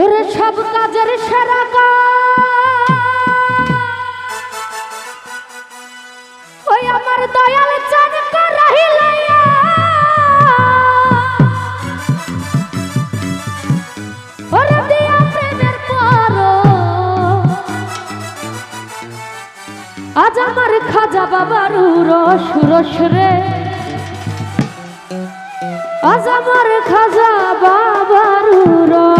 ওরে সব কাজের সারা ওই আমার দয়াল আজ আমার খাজা বাবার উরস উরস রে। আজ আমার খাজা বাবার উরস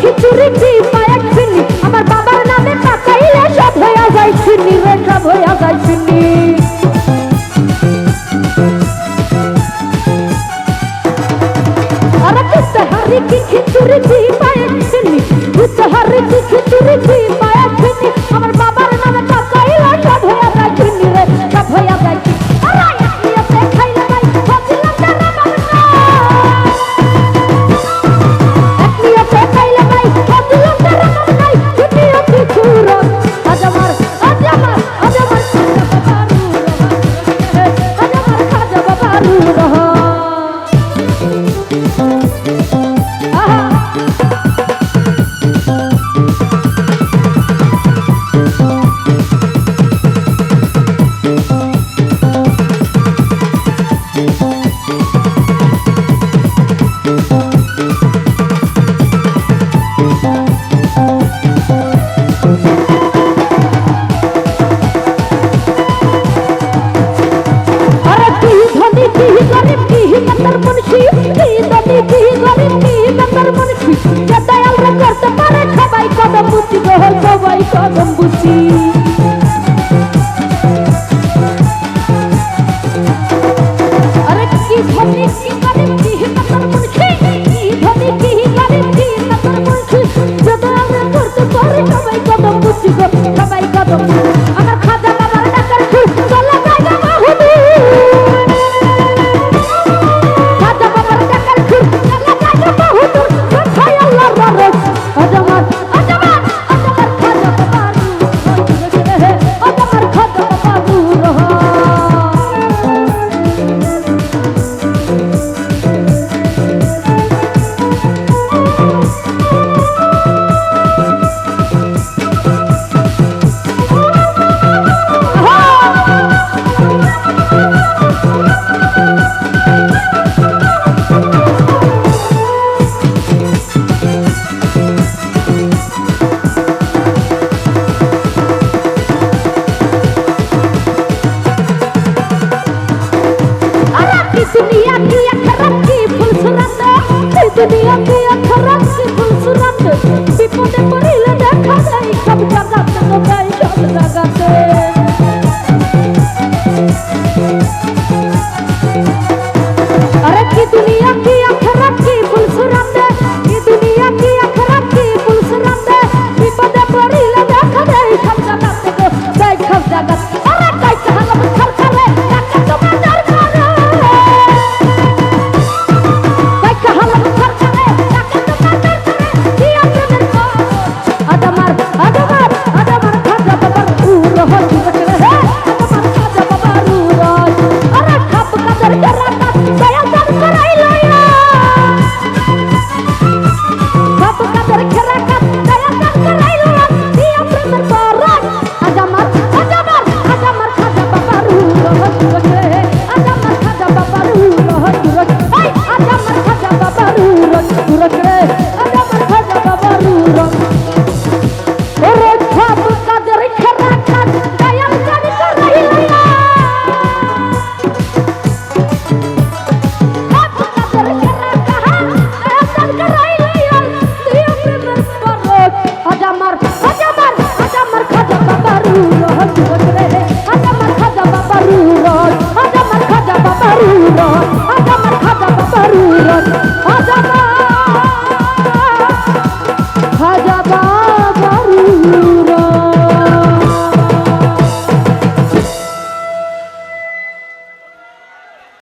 খিচুড়ি কি পায় চিনি আমার বাবার নামে তাকাইলে সব হইয়া যায় চিনি রে, সব হইয়া যায় চিনি আরে কুতহারি কি খিচুড়ি কি পায় চিনি কুতহারি কি খিচুড়ি